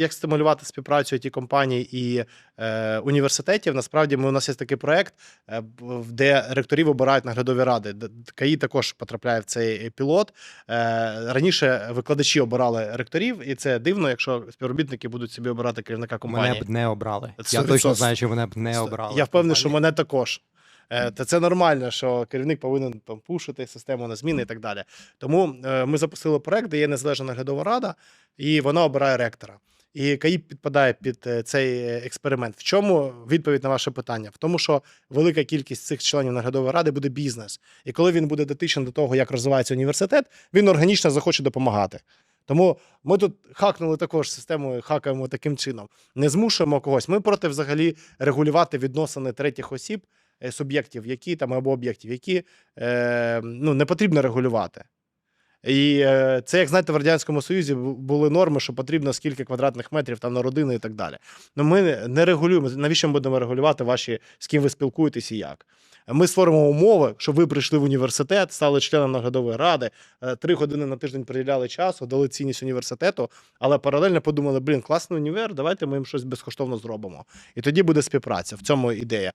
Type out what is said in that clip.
Як стимулювати співпрацю it компаній і е, університетів? Насправді ми у нас є такий проект, е, де ректорів обирають наглядові ради. КАІ також потрапляє в цей пілот. Е, раніше викладачі обирали ректорів, і це дивно, якщо співробітники будуть собі обирати керівника компанії. Мене б не обрали. Це Я точно знаю, що мене б не обрали. Я впевнений, що мене також. Е, Та це нормально, що керівник повинен там пушити систему на зміни і так далі. Тому е, ми запустили проект, де є незалежна наглядова рада, і вона обирає ректора. І КАІ підпадає під е, цей е, експеримент. В чому відповідь на ваше питання? В тому, що велика кількість цих членів наглядової ради буде бізнес. І коли він буде дотичний до того, як розвивається університет, він органічно захоче допомагати. Тому ми тут хакнули також систему, хакаємо таким чином. Не змушуємо когось. Ми проти взагалі регулювати відносини третіх осіб, е, суб'єктів, які там або об'єктів, які е, ну, не потрібно регулювати. І е, це, як знаєте, в Радянському Союзі були норми, що потрібно скільки квадратних метрів там на родину і так далі. Ну ми не регулюємо. Навіщо ми будемо регулювати ваші, з ким ви спілкуєтесь і як? Ми створимо умови, щоб ви прийшли в університет, стали членом наглядової ради, е, три години на тиждень приділяли часу, дали цінність університету, але паралельно подумали: блін, класний універ, давайте ми їм щось безкоштовно зробимо. І тоді буде співпраця. В цьому ідея.